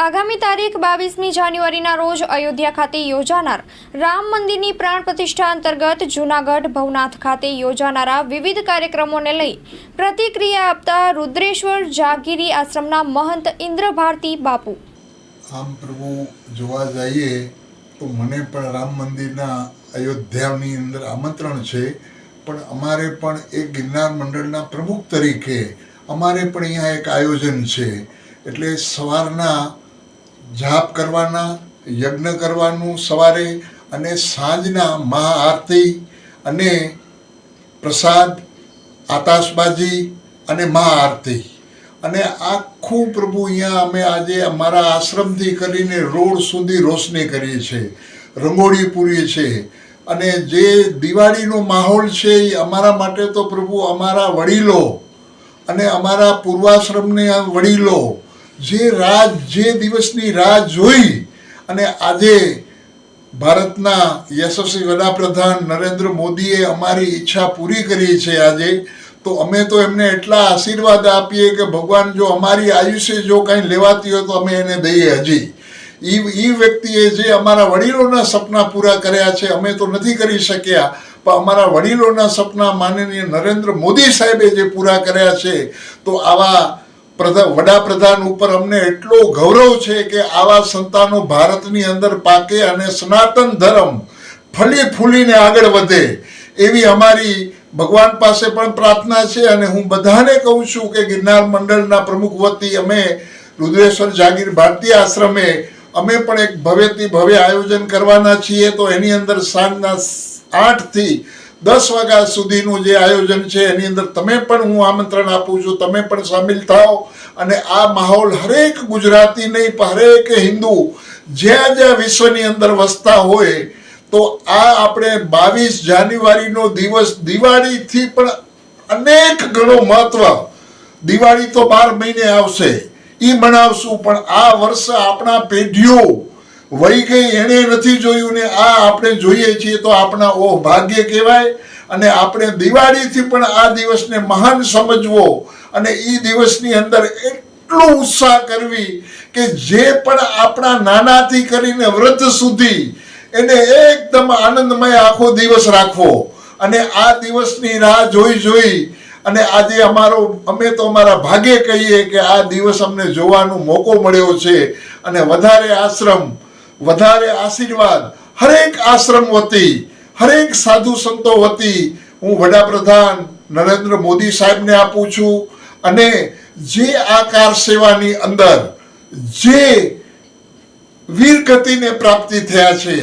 આગામી તારીખ બાવીસમી જાન્યુઆરીના રોજ અયોધ્યા ખાતે યોજાનાર રામ મંદિરની પ્રાણ પ્રતિષ્ઠા અંતર્ગત જૂનાગઢ ભવનાથ ખાતે યોજાનારા વિવિધ કાર્યક્રમોને લઈ પ્રતિક્રિયા આપતા રુદ્રેશ્વર જાગીરી આશ્રમના મહંત ઇન્દ્ર ભારતી બાપુ. આમ પ્રભુ, જોવા જઈએ તો મને પણ રામ મંદિરના અયોધ્યાની અંદર આમંત્રણ છે. પણ અમારે પણ એક ગિરનાર મંડળના પ્રમુખ તરીકે અમારે પણ અહીંયા એક આયોજન છે. એટલે સવારના જાપ કરવાના, યજ્ઞ કરવાનું સવારે અને સાંજના મહાઆરતી અને પ્રસાદ, આતાશબાજી અને મહાઆરતી. અને આખું પ્રભુ અહીંયા અમે આજે અમારા આશ્રમથી કરીને રોડ સુધી રોશની કરીએ છીએ, રંગોળી પૂરીએ છીએ. અને જે દિવાળીનો માહોલ છે એ અમારા માટે તો પ્રભુ અમારા વડીલો અને અમારા પૂર્વાશ્રમને વડીલો જે રાહ જે દિવસની રાહ જોઈ અને આજે ભારતના યશસ્વી વડાપ્રધાન નરેન્દ્ર મોદીએ અમારી ઈચ્છા પૂરી કરી છે આજે, તો અમે તો એમને એટલા આશીર્વાદ આપીએ કે ભગવાન જો અમારી આયુષ્ય જો કંઈ લેવાતી હોય તો અમે એને દઈએ હજી. એ એ વ્યક્તિએ જે અમારા વડીલોના સપના પૂરા કર્યા છે, અમે તો નથી કરી શક્યા, પણ અમારા વડીલોના સપના માનનીય નરેન્દ્ર મોદી સાહેબે જે પૂરા કર્યા છે, તો આવા વડાપ્રધાન ઉપર અમને એટલો ગૌરવ છે કે આવા સંતાનો ભારતની અંદર પાકે અને સનાતન ધર્મ ફલી ફૂલીને આગળ વધે એવી અમારી ભગવાન પાસે પણ પ્રાર્થના છે અને હું બધાને કહું છું કે ગિરનાર મંડળના પ્રમુખ વતી અમે રુદ્રેશ્વર જાગીર ભારતીય આશ્રમે અમે પણ એક ભવ્યથી ભવ્ય આયોજન કરવાના છીએ. તો એની અંદર સાંજના આઠથી દસ વાગ્યા સુધીનું જે આયોજન છે, એની અંદર તમે પણ હું આમંત્રણ આપું છું. તમે પણ સામેલ થાઓ અને આ માહોલ હરેક ગુજરાતી નહીં હરેક હિન્દુ જ્યાં જ્યાં વિશ્વની અંદર વસતા હોય, તો આ આપણે બાવીસ જાન્યુઆરીનો દિવસ, દિવાળીથી પણ અનેક ગણો મહત્વ. દિવાળી તો બાર મહિને આવશે. એ મનાવશું, પણ આ વર્ષ આપણા પેઢીઓ વહી ગઈ એણે નથી જોયું ને આ આપણે જોઈએ છીએ તો આપણા ઓહ ભાગ્ય કહેવાય અને આપણે દિવાળીથી પણ આ દિવસને મહાન સમજવો અને એ દિવસની અંદર એટલો ઉત્સાહ કરવી કે જે પણ આપણા નાનાથી કરીને વૃદ્ધ સુધી એને એકદમ આનંદમય આખો દિવસ રાખવો. અને આ દિવસની રાહ જોઈ જોઈ અને આજે અમારો, અમે તો અમારા ભાગે કહીએ કે આ દિવસ અમને જોવાનો મોકો મળ્યો છે અને વધારે આશ્રમ વધારે આશીર્વાદ. હરેક આશ્રમ વતી, હરેક સાધુ સંતો વતી હું વડાપ્રધાન નરેન્દ્ર મોદી સાહેબને આપું છું અને જે આ કાર સેવાની અંદર જે વીર ગતિને પ્રાપ્તિ થયા છે,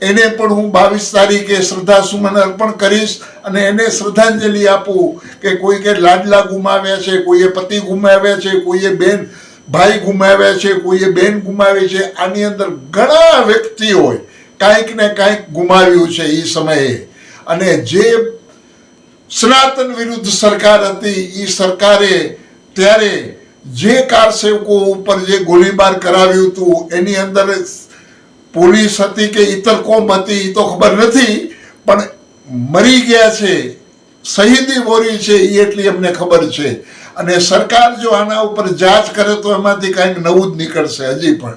એને પણ હું બાવીસ તારીખે શ્રદ્ધા સુમન અર્પણ કરીશ અને એને શ્રદ્ધાંજલિ આપું કે કોઈ કે લાડલા ગુમાવ્યા છે, કોઈએ પતિ ગુમાવ્યા છે, કોઈએ બેન ભાઈ ગુમાવ્યા છે, કોઈએ બેન ગુમાવી છે, આની અંદર ઘણા વ્યક્તિઓએ કાંઈક ને કાંઈક ગુમાવ્યું છે એ સમયે. અને જે સનાતન વિરુદ્ધ સરકાર હતી એ સરકારે ત્યારે જે કાર સેવકો ઉપર જે ગોળીબાર કરાવ્યું હતું, એની અંદર પોલીસ હતી કે ઇતર કોમ હતી એ તો ખબર નથી, પણ મરી ગયા છે. શહીદી બોરી છે એ એટલી અમને ખબર છે. અને સરકાર જો આના ઉપર જાંચ કરે તો એમાંથી કાંઈક નવું જ નીકળશે હજી પણ.